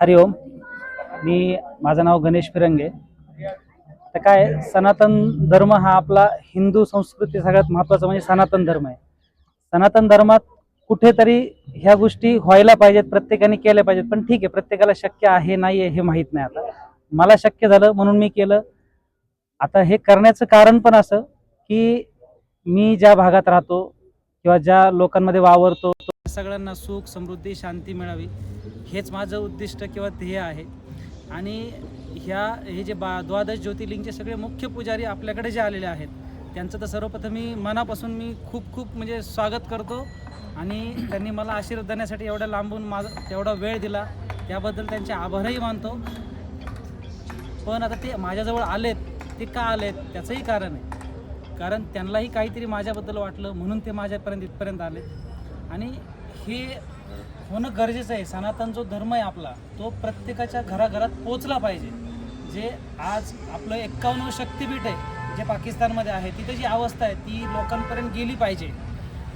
हरिओम मी माझं नाव गणेश फिरंगे. तर काय सनातन धर्म हा आपला हिंदू संस्कृती सगळ्यात महत्त्वाचा म्हणजे सनातन धर्म आहे. सनातन धर्मात कुठेतरी ह्या गोष्टी व्हायला पाहिजेत प्रत्येकाने केल्या पाहिजेत पण ठीक आहे प्रत्येकाला शक्य आहे नाही आहे हे माहीत नाही आता. मला शक्य झालं म्हणून मी केलं. आता हे करण्याचं कारण पण असं की मी ज्या भागात राहतो किंवा ज्या लोकांमध्ये वावरतो सगळ्यांना सुख समृद्धी शांती मिळावी. हेच माझं उद्दिष्ट किंवा ध्येय आहे. आणि ह्या हे जे बा द्वादश ज्योतिर्लिंगचे सगळे मुख्य पुजारी आपल्याकडे जे आलेले आहेत त्यांचं तर सर्वप्रथम मी मनापासून मी खूप खूप म्हणजे स्वागत करतो. आणि त्यांनी मला आशीर्वाद देण्यासाठी एवढं लांबून माझा तेवढा वेळ दिला. त्याबद्दल त्यांचे आभारही मानतो. पण आता ते माझ्याजवळ आलेत ते का आलेत त्याचंही कारण आहे. कारण त्यांनाही काहीतरी माझ्याबद्दल वाटलं म्हणून ते माझ्यापर्यंत इथपर्यंत आले आणि हे होणं गरजेचं आहे. सनातन जो धर्म आहे आपला तो प्रत्येकाच्या घराघरात पोचला पाहिजे. जे आज आपलं एक्कावन्न शक्तिपीठ आहे जे पाकिस्तानमध्ये आहे तिथे जी अवस्था आहे ती लोकांपर्यंत गेली पाहिजे.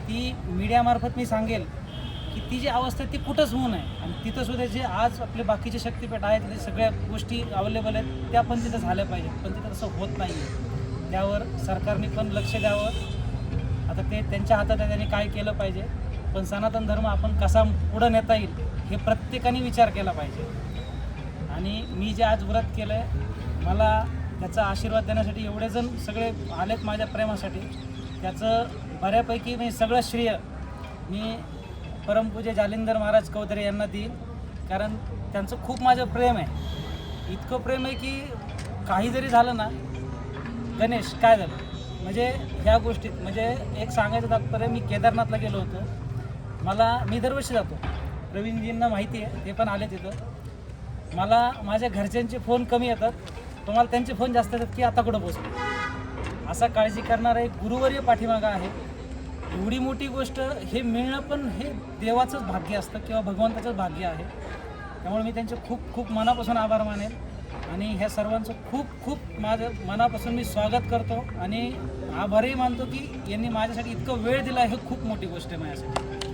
ती मीडियामार्फत मी सांगेल की ती जी अवस्था आहे ती कुठंच होऊ नये. आणि तिथं सुद्धा जे आज आपले बाकीचे शक्तिपीठ आहेत तिथे सगळ्या गोष्टी अवेलेबल आहेत त्या पण तिथं झाल्या पाहिजेत. पण तिथं तसं होत नाही आहे त्यावर सरकारने पण लक्ष द्यावं. आता ते त्यांच्या हातात आहे त्यांनी काय केलं पाहिजे? पण सनातन धर्म आपण कसा पुढं नेता येईल हे प्रत्येकाने विचार केला पाहिजे. आणि मी जे आज व्रत केलं आहे मला त्याचा आशीर्वाद देण्यासाठी एवढे जण सगळे आलेत माझ्या प्रेमासाठी. त्याचं बऱ्यापैकी म्हणजे सगळं श्रेय मी परमपूजे जालिंदर महाराज कवतरे यांना देईन. कारण त्यांचं खूप माझं प्रेम आहे. इतकं प्रेम आहे की काही जरी झालं ना गणेश काय झालं? म्हणजे ह्या गोष्टीत म्हणजे एक सांगायचं तात्पर्य मी केदारनाथला गेलो होतो. मला मी दरवर्षी जातो. प्रवीणजींना माहिती आहे ते पण आले तिथं. मला माझ्या घरच्यांचे फोन कमी येतात. पण मला त्यांचे फोन जास्त येतात की आता कुठं पोचतो असा काळजी करणारा एक गुरुवर्य पाठीमागा आहे. एवढी मोठी गोष्ट हे मिळणं पण हे देवाचंच भाग्य असतं किंवा भगवंताचंच भाग्य आहे. त्यामुळे मी त्यांचे खूप खूप मनापासून आभार मानेन. आणि ह्या सर्वांचं खूप खूप माझं मनापासून मी स्वागत करतो. आणि आभारही मानतो की यांनी माझ्यासाठी इतकं वेळ दिला हे खूप मोठी गोष्ट आहे माझ्यासाठी.